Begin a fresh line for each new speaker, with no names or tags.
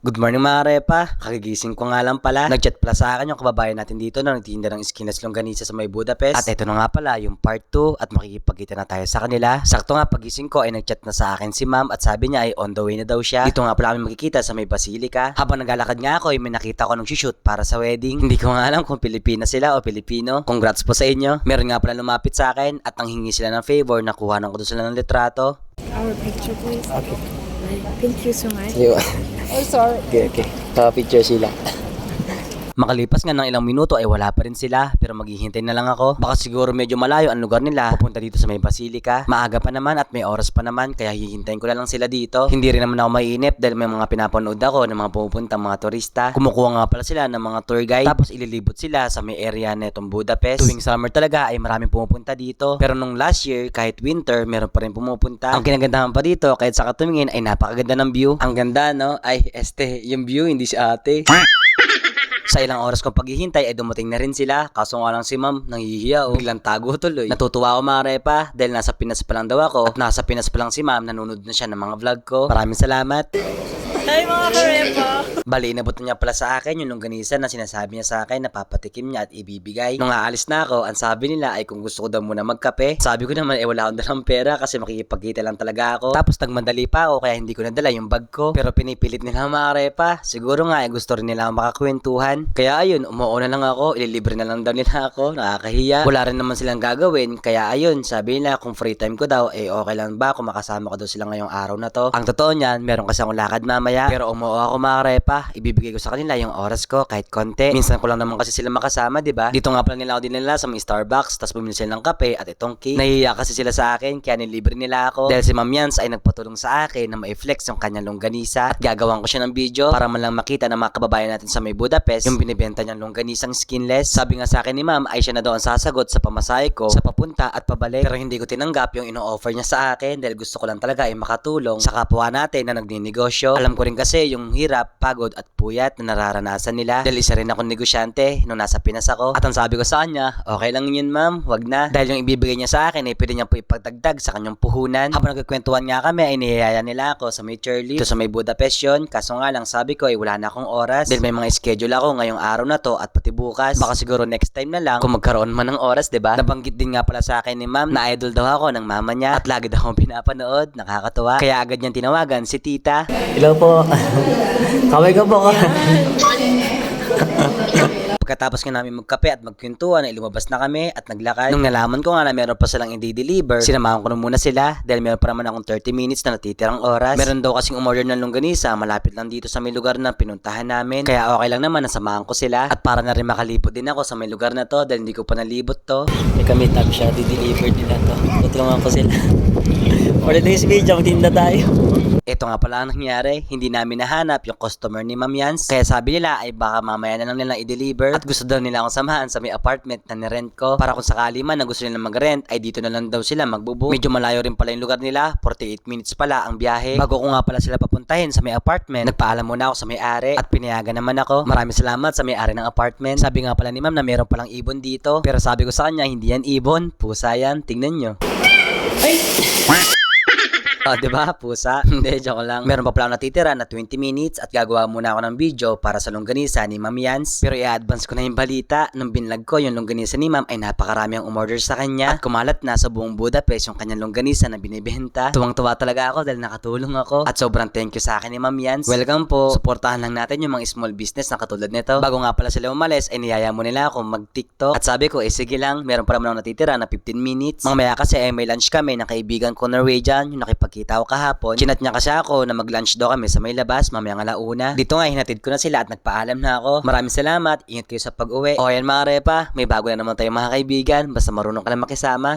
Good morning mga repa. Kagigising ko nga lang pala. Nagchat pala sa akin yung kababayan natin dito na nagtitinda ng skinless longganisa sa may Budapest. At ito na nga pala yung part 2 at makikipagkita na tayo sa kanila. Sakto nga pagising ko ay nagchat na sa akin si ma'am at sabi niya ay on the way na daw siya. Dito nga pala kami magkikita sa may Basilica. Habang naglalakad nga ako ay may nakita ko nung shoot para sa wedding. Hindi ko nga alam kung Pilipina sila o Pilipino. Congrats po sa inyo. Meron nga pala lumapit sa akin at nang hingi sila ng favor na kuha ko doon sila ng litrato.
Our picture, please. Okay. Thank you so much.
Yo.
Oh, sorry.
Okay, okay. Pa-picture sila. Makalipas nga ng ilang minuto ay wala pa rin sila pero maghihintay na lang ako. Baka siguro medyo malayo ang lugar nila pupunta dito sa may Basilica. Maaga pa naman at may oras pa naman kaya hihintayin ko na lang sila dito. Hindi rin naman ako maiinip dahil may mga pinapanood ako ng mga pupunta mga turista. Kumukuha nga pala sila ng mga tour guide tapos ililibot sila sa may area netong Budapest. Tuwing summer talaga ay maraming pumupunta dito. Pero nung last year kahit winter meron pa rin pumupunta. Ang kinagandahan pa dito kahit sa katumingin ay napakaganda ng view. Ang ganda no? Ay este yung view hindi si ate. Sa ilang oras kong paghihintay ay dumating na rin sila. Kaso nga lang si ma'am, nanghihiya o. Biglang tago tuloy. Natutuwa ako mga repa dahil nasa Pinas pa lang daw ako. At nasa Pinas pa lang si ma'am, nanonood na siya ng mga vlog ko. Maraming salamat.
Hi, mga karepa!
Bali, inabot na niya pala sa akin yung longganisa na sinasabi niya sa akin na papatikim niya at ibibigay. Nung aalis na ako, ang sabi nila ay kung gusto ko daw muna magkape. Sabi ko naman, eh wala akong dalang pera kasi makikipagkita lang talaga ako. Tapos nagmadali pa ako kaya hindi ko nadala yung bag ko. Pero pinipilit nila mga repa. Siguro nga, eh, gusto rin nila makakwentuhan. Kaya ayun, umuo na lang ako. Ililibre na lang daw nila ako. Nakakahiya. Wala rin naman silang gagawin. Kaya ayun, sabi nila kung free time ko daw, eh okay lang ba kung makasama ko daw sila ngayong araw na to. Ang totoo niyan, meron kasi akong lakad mamaya. Pero umuo ako mga repa. Ibibigay ko sa kanila yung oras ko kahit konti. Minsan ko lang naman kasi sila makasama, di ba? Dito nga pala nila ako din nila sa may Starbucks. Tapos bumili sila ng kape at itong cake. Nahihiya kasi sila sa akin kaya nilibre nila ako. Dahil si Ma'am Yans ay nagpatulong sa akin na ma-flex yung kanyang longganisa. At gagawan ko siya ng video para man lang makita ng mga kababayan natin sa may Budapest yung binibenta niyang longganisang skinless. Sabi nga sa akin ni Ma'am ay siya na daw ang sasagot sa pamasahe ko sa papunta at pabalik. Pero hindi ko tinanggap yung ino-offer niya sa akin dahil gusto ko lang talaga ay makatulong sa kapwa natin na nagninegosyo. Alam ko rin kasi yung hirap, pagod at puyat na nararanasan nila. Dahil isa rin akong negosyante nung nasa Pinas ako. At ang sabi ko sa kanya, okay lang yun ma'am, wag na. Dahil yung ibibigay niya sa akin ay pwede niya po ipagdagdag sa kanyang puhunan. Habang nagkikwentuhan nga kami ay niyayaya nila ako sa may chairlift. Ito sa may Budapest yun. Kaso nga lang sabi ko ay wala na akong oras. Dahil may mga schedule ako ngayong araw na to at pati bukas. Baka siguro next time na lang kung magkaroon man ng oras, 'di ba? Nabanggit din nga pala sa akin ni ma'am na idol daw ako ng mama niya at lagi daw akong pinapanood. Nakakatuwa. Kaya agad niyang tinawagan si tita. Hello po. Kaway ka po. Pagkatapos nga namin magkape at magkwentuhan ay lumabas na kami at naglakad. Nung nalaman ko nga na meron pa silang i-deliver, sinamahan ko na muna sila dahil meron pa naman akong 30 minutes na natitirang oras. Meron daw kasing umorder ng longganisa malapit lang dito sa may lugar na pinuntahan namin. Kaya okay lang naman nasamahan ko sila at para na rin makalibot din ako sa may lugar na to dahil hindi ko pa nalibot to. May kami tag siya, di-deliver nila to. Tutulungan ko sila. For today's video, magtinda tayo. Ito nga pala ang nangyari, hindi namin nahanap yung customer ni Ma'am Yans. Kaya sabi nila ay baka mamaya na lang nilang i-deliver at gusto daw nila akong samahan sa may apartment na nirent ko. Para kung sakali man na gusto nila mag-rent ay dito na lang daw sila magbubu. Medyo malayo rin pala yung lugar nila, 48 minutes pala ang biyahe. Bago ko nga pala sila papuntahin sa may apartment, nagpaalam muna ako sa may-ari at pinayagan naman ako. Maraming salamat sa may-ari ng apartment. Sabi nga pala ni Ma'am na meron palang ibon dito. Pero sabi ko sa kanya, hindi yan ibon, pusa yan. Tingnan nyo. Oh, 'di ba? Pusa. Hindi, joke lang. Meron pa pala natitira na 20 minutes at gagawa muna ako ng video para sa longganisa ni Ma'am Yans. Pero i-advance ko na yung balita. Nung binlag ko yung longganisa ni Ma'am ay napakarami ang umorder sa kanya at kumalat na sa buong Budapest yung kanyang longganisa na binibenta. Tuwang-tuwa talaga ako dahil nakatulong ako at sobrang thank you sa akin ni Ma'am Yans. Welcome po. Suportahan lang natin yung mga small business na katulad nito. Bago nga pala sila umalis ay niyaya mo nila ako mag-TikTok at sabi ko eh sige lang, meron pa naman natitira na 15 minutes. Mamaya kasi eh may lunch kami ng kaibigan ko Norwegian yung nakipagkita ako kahapon. Chinat niya kasi ako na mag-lunch daw kami sa may labas mamaya ng alauna. Dito nga hinatid ko na sila at nagpaalam na ako. Maraming salamat. Ingat kayo sa pag-uwi. O yan mga repa, may bago na naman tayo mga kaibigan. Basta marunong ka na makisama.